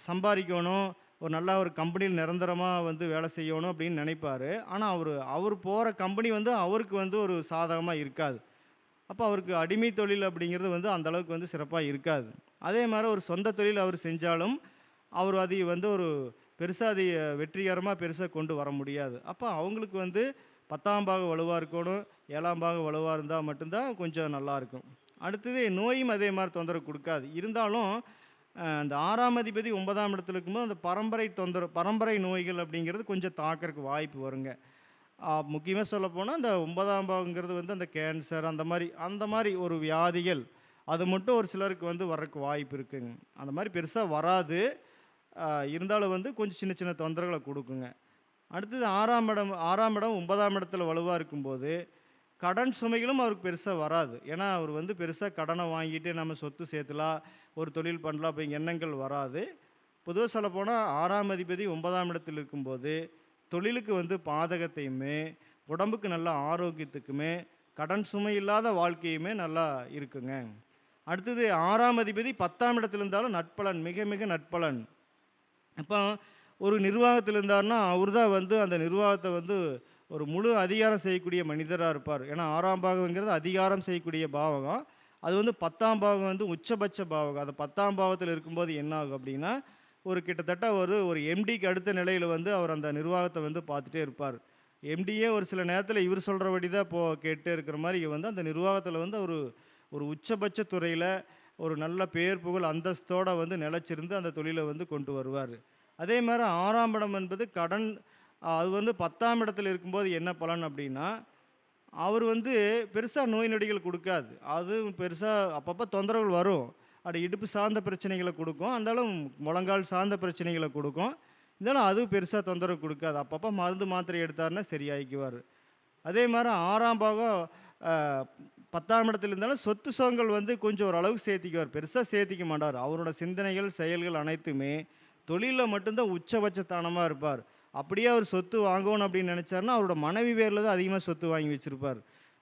சம்பாதிக்கணும் ஒரு நல்ல ஒரு கம்பெனியில் நிரந்தரமாக வந்து வேலை செய்யணும் அப்படின்னு நினைப்பார். ஆனால் அவர் அவர் போகிற கம்பெனி வந்து அவருக்கு வந்து ஒரு சாதகமாக இருக்காது. அப்போ அவருக்கு அடிமை தொழில் அப்படிங்கிறது வந்து அந்த அளவுக்கு வந்து சிறப்பாக இருக்காது. அதே மாதிரி ஒரு சொந்த தொழில் அவர் செஞ்சாலும் அவர் அதை வந்து ஒரு பெருசாக அதை வெற்றிகரமாக பெருசாக கொண்டு வர முடியாது. அப்போ அவங்களுக்கு வந்து பத்தாம் பாகம் வலுவாக இருக்கணும் ஏழாம் பாகம் வலுவாக இருந்தால் மட்டும்தான் கொஞ்சம் நல்லா இருக்கும். அடுத்தது நோயும் அதே மாதிரி தொந்தரவு கொடுக்காது. இருந்தாலும் அந்த ஆறாம் அதிபதி ஒன்பதாம் இடத்துல இருக்கும்போது அந்த பரம்பரை தொந்தரவு பரம்பரை நோய்கள் அப்படிங்கிறது கொஞ்சம் தாக்கறதுக்கு வாய்ப்பு வருங்க. முக்கியமாக சொல்லப்போனால் அந்த ஒன்பதாம் பாவங்கிறது வந்து அந்த கேன்சர் அந்த மாதிரி அந்த மாதிரி ஒரு வியாதிகள் அது மட்டும் ஒரு சிலருக்கு வந்து வர்றதுக்கு வாய்ப்பு இருக்குங்க. அந்த மாதிரி பெருசாக வராது. இருந்தாலும் வந்து கொஞ்சம் சின்ன சின்ன தொந்தரவுகளை கொடுக்குங்க. அடுத்தது ஆறாம் இடம் ஆறாம் இடம் ஒன்பதாம் இடத்துல வலுவாக இருக்கும்போது கடன் சுமைகளும் அவருக்கு பெருசாக வராது. ஏன்னா அவர் வந்து பெருசாக கடனை வாங்கிட்டு நம்ம சொத்து சேர்த்துலாம் ஒரு தொழில் பண்ணலாம் அப்படிங்கிற எண்ணங்கள் வராது. பொதுவாக சொல்லப்போனால் ஆறாம் அதிபதி ஒன்பதாம் இடத்தில் இருக்கும்போது தொழிலுக்கு வந்து பாதகத்தையுமே உடம்புக்கு நல்ல ஆரோக்கியத்துக்குமே கடன் சுமை இல்லாத வாழ்க்கையுமே நல்லா இருக்குங்க. அடுத்தது ஆறாம் அதிபதி பத்தாம் இடத்துல இருந்தாலும் நட்பலன் மிக மிக நட்பலன். இப்போ ஒரு நிர்வாகத்தில் இருந்தார்னா அவர் தான் வந்து அந்த நிர்வாகத்தை வந்து ஒரு முழு அதிகாரம் செய்யக்கூடிய மனிதராக இருப்பார். ஏன்னா ஆறாம் பாகங்கிறது அதிகாரம் செய்யக்கூடிய பாவகம். அது வந்து பத்தாம் பாவகம் வந்து உச்சபட்ச பாவகம். அந்த பத்தாம் பாவத்தில் இருக்கும்போது என்ன ஆகும் அப்படின்னா ஒரு கிட்டத்தட்ட ஒரு ஒரு எம்டிக்கு அடுத்த நிலையில் வந்து அவர் அந்த நிர்வாகத்தை வந்து பார்த்துட்டே இருப்பார். எம்டியே ஒரு சில நேரத்தில் இவர் சொல்கிறபடி தான் போ கேட்டே இருக்கிற மாதிரி வந்து அந்த நிர்வாகத்தில் வந்து ஒரு ஒரு உச்சபட்ச துறையில் ஒரு நல்ல பேர் புகழ் அந்தஸ்தோடு வந்து நிலச்சிருந்து அந்த தொழிலை வந்து கொண்டு வருவார். அதே மாதிரி ஆறாம் படம் என்பது கடன் அது வந்து பத்தாம் இடத்துல இருக்கும்போது என்ன பலன் அப்படின்னா அவர் வந்து பெருசாக நோய் நொடிகள் கொடுக்காது. அது பெருசாக அப்பப்போ தொந்தரவுகள் வரும். அப்படி இடுப்பு சார்ந்த பிரச்சனைகளை கொடுக்கும். அந்தாலும் முழங்கால் சார்ந்த பிரச்சனைகளை கொடுக்கும். இருந்தாலும் அது பெருசாக தொந்தரவு கொடுக்காது. அப்பப்போ மருந்து மாத்திரை எடுத்தாருன்னா சரியாகிக்குவார் அதே மாதிரி ஆறாம் பாகம் பத்தாம் இடத்துல இருந்தாலும் சொத்து சுகங்கள் வந்து கொஞ்சம் ஓரளவுக்கு சேர்த்திக்குவார். பெருசாக சேர்த்திக்க மாட்டார். அவரோட சிந்தனைகள் செயல்கள் அனைத்துமே தொழிலில் மட்டும்தான் உச்சபட்சத்தானமாக இருப்பார். அப்படியே அவர் சொத்து வாங்கணும் அப்படின்னு நினச்சாருன்னா அவரோட மனைவி பேரில் தான் அதிகமாக சொத்து வாங்கி வச்சுருப்பார்.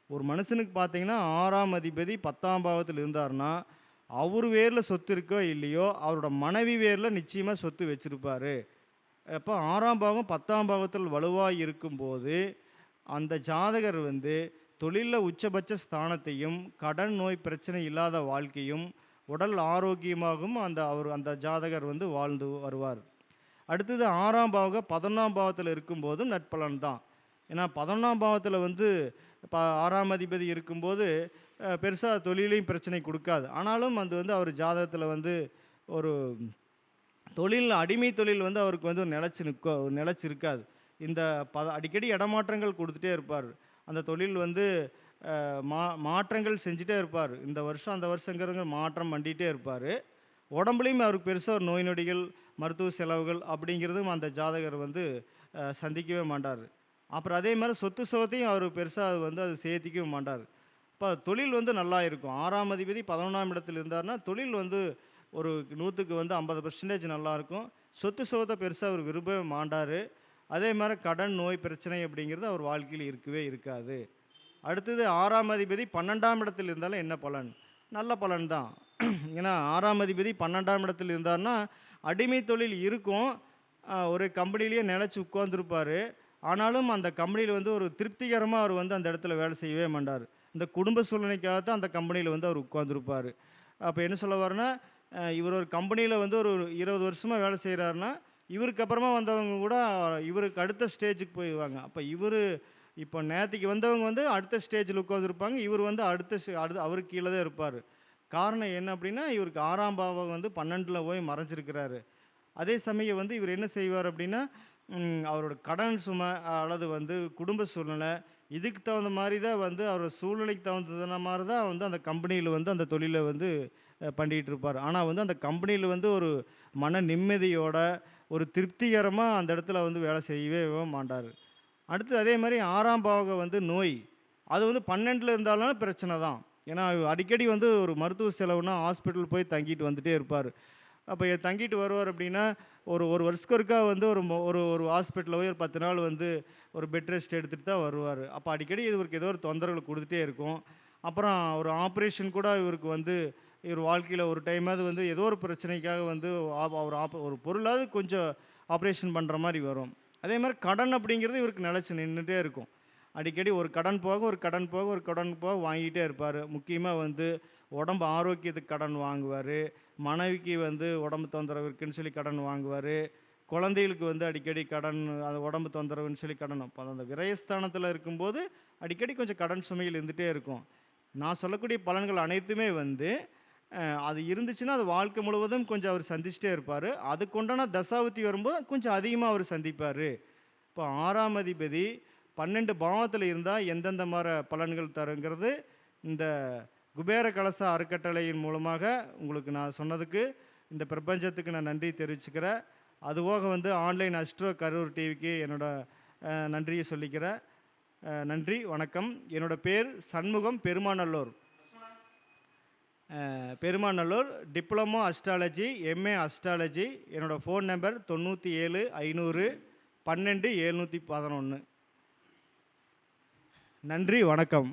ஒரு மனுஷனுக்கு பார்த்தீங்கன்னா ஆறாம் அதிபதி பத்தாம் பாவத்தில் இருந்தாருன்னா அவர் வேரில் சொத்து இருக்கோ இல்லையோ அவரோட மனைவி வேரில் நிச்சயமாக சொத்து வச்சுருப்பார். அப்போ ஆறாம் பாவம் பத்தாம் பாவத்தில் வலுவாக இருக்கும்போது அந்த ஜாதகர் வந்து தொழிலில் உச்சபட்ச ஸ்தானத்தையும் கடன் நோய் பிரச்சனை இல்லாத வாழ்க்கையும் உடல் ஆரோக்கியமாகவும் அந்த அவர் அந்த ஜாதகர் வந்து வாழ்ந்து வருவார். அடுத்தது ஆறாம் பாவக பதினொன்றாம் பாவத்தில் இருக்கும்போதும் நட்பலன் தான். ஏன்னா பதினொன்றாம் பாவத்தில் வந்து இப்போ ஆறாம் அதிபதி இருக்கும்போது பெருசாக தொழிலையும் பிரச்சனை கொடுக்காது. ஆனாலும் அது வந்து அவர் ஜாதகத்தில் வந்து ஒரு தொழில் அடிமை தொழில் வந்து அவருக்கு வந்து நிலச்சி நிற்க நிலச்சிருக்காது. இந்த ப அடிக்கடி இடமாற்றங்கள் கொடுத்துட்டே இருப்பார். அந்த தொழில் வந்து மா மாற்றங்கள் செஞ்சுட்டே இருப்பார். இந்த வருஷம் அந்த வருஷங்கிறவங்க மாற்றம் பண்ணிகிட்டே இருப்பார். உடம்புலையும் அவருக்கு பெருசாக ஒரு நோய் நொடிகள் மருத்துவ செலவுகள் அப்படிங்கிறதும் அந்த ஜாதகர் வந்து சந்திக்கவே மாட்டார். அப்புறம் அதே மாதிரி சொத்து சுகத்தையும் அவர் பெருசாக வந்து அது சேர்த்திக்கவே மாட்டார். இப்போ தொழில் வந்து நல்லா இருக்கும். ஆறாம் அதிபதி பதினொன்றாம் இடத்துல இருந்தாருன்னா தொழில் வந்து ஒரு நூற்றுக்கு வந்து ஐம்பது பர்சன்டேஜ் நல்லாயிருக்கும் சொத்து சுகத்தை பெருசாக அவர் விரும்பவே மாட்டார். அதே மாதிரி கடன் நோய் பிரச்சனை அப்படிங்கிறது அவர் வாழ்க்கையில் இருக்கவே இருக்காது. அடுத்தது ஆறாம் அதிபதி பன்னெண்டாம் இடத்தில் இருந்தாலும் என்ன பலன்? நல்ல பலன் தான். ஏன்னா ஆறாம் அதிபதி பன்னெண்டாம் இடத்தில் இருந்தார்னா அடிமை தொழில் இருக்கும். ஒரு கம்பெனிலேயே நிலச்சி உட்காந்துருப்பார் ஆனாலும் அந்த கம்பெனியில் வந்து ஒரு திருப்திகரமாக அவர் வந்து அந்த இடத்துல வேலை செய்யவே மாட்டார். இந்த குடும்ப சூழ்நிலைக்காக தான் அந்த கம்பெனியில் வந்து அவர் உட்காந்துருப்பார் அப்போ என்ன சொல்ல வரேன்னா இவர் ஒரு கம்பெனியில் வந்து ஒரு இருபது வருஷமாக வேலை செய்கிறாருன்னா இவருக்கு அப்புறமா வந்தவங்க கூட இவருக்கு அடுத்த ஸ்டேஜுக்கு போயிடுவாங்க. அப்போ இவர் இப்போ நேற்றுக்கு வந்தவங்க வந்து அடுத்த ஸ்டேஜில் உட்காந்துருப்பாங்க இவர் வந்து அடுத்த ஸ்டே- அடுத்து அவருக்கு கீழே தான் இருப்பார். காரணம் என்ன அப்படின்னா இவருக்கு ஆறாம் பாவம் வந்து பன்னெண்டில் போய் மறைஞ்சிருக்கிறாரு. அதே சமயம் வந்து இவர் என்ன செய்வார் அப்படின்னா அவரோட கடன் சுமை அல்லது வந்து குடும்ப சூழ்நிலை இதுக்கு தகுந்த மாதிரி தான் வந்து அவரோட சூழ்நிலைக்கு தகுந்த மாதிரி தான் வந்து அந்த கம்பெனியில் வந்து அந்த தொழிலை வந்து பண்ணிகிட்டு இருப்பார். ஆனால் வந்து அந்த கம்பெனியில் வந்து ஒரு மன நிம்மதியோட ஒரு திருப்திகரமாக அந்த இடத்துல வந்து வேலை செய்யவே மாட்டார். அடுத்து அதே மாதிரி ஆறாம் பாவகம் வந்து நோய். அது வந்து பன்னெண்டில் இருந்தாலும் பிரச்சனை தான். ஏன்னா அடிக்கடி வந்து ஒரு மருத்துவ செலவுனா ஹாஸ்பிட்டல் போய் தங்கிட்டு வந்துட்டே இருப்பார். அப்போ தங்கிட்டு வருவார் அப்படின்னா ஒரு ஒரு வருஷத்துக்கு ஒருக்கா வந்து ஒரு மொ- ஒரு ஒரு ஹாஸ்பிட்டலில் போய் ஒரு பத்து நாள் வந்து ஒரு பெட் ரெஸ்ட் எடுத்துகிட்டு தான் வருவார். அப்போ அடிக்கடி இவருக்கு ஏதோ ஒரு தொந்தரவுகள் கொடுத்துட்டே இருக்கும். அப்புறம் ஒரு ஆப்ரேஷன் கூட இவருக்கு வந்து இவர் வாழ்க்கையில் ஒரு டைமாவது வந்து ஏதோ ஒரு பிரச்சனைக்காக வந்து ஆப்- அவர் ஆப் ஒரு பொருளாவது கொஞ்சம் ஆப்ரேஷன் பண்ணுற மாதிரி வரும். அதே மாதிரி கடன் அப்படிங்கிறது இவருக்கு நிலச்சி நின்றுட்டே இருக்கும். அடிக்கடி ஒரு கடன் போக ஒரு கடன் போக ஒரு கடன் போக வாங்கிட்டே இருப்பார். முக்கியமாக வந்து உடம்பு ஆரோக்கியத்துக்கு கடன் வாங்குவார். மனைவிக்கு வந்து உடம்பு தொந்தரவு இருக்குன்னு சொல்லி கடன் வாங்குவார். குழந்தைகளுக்கு வந்து அடிக்கடி கடன் அது உடம்பு தொந்தரவுன்னு சொல்லி கடன். அப்போ அந்த விரயஸ்தானத்தில் இருக்கும்போது அடிக்கடி கொஞ்சம் கடன் சுமைகள் இருந்துகிட்டே இருக்கும். நான் சொல்லக்கூடிய பலன்கள் அனைத்துமே வந்து அது இருந்துச்சுன்னா அது வாழ்க்கை முழுவதும் கொஞ்சம் அவர் சந்திச்சிட்டே இருப்பார். அதுக்குண்டான தசாவதி வரும்போது கொஞ்சம் அதிகமாக அவர் சந்திப்பார். இப்போ ஆறாம் அதிபதி பன்னெண்டு பாவத்தில் இருந்தால் எந்தெந்த மாதிரி பலன்கள் தருங்கிறது இந்த குபேர கலச அறக்கட்டளையின் மூலமாக உங்களுக்கு நான் சொன்னதுக்கு இந்த பிரபஞ்சத்துக்கு நான் நன்றி தெரிவிச்சுக்கிறேன். அதுபோக வந்து ஆன்லைன் அஸ்ட்ரோ கரூர் டிவிக்கு என்னோடய நன்றியை சொல்லிக்கிறேன். நன்றி வணக்கம். என்னோட பேர் Shanmugam Perumanallur. Perumanallur diploma astrology MA astrology என்னோடய ஃபோன் நம்பர் தொண்ணூற்றி ஏழு ஐநூறு பன்னெண்டு எழுநூற்றி பதினொன்று நன்றி வணக்கம்.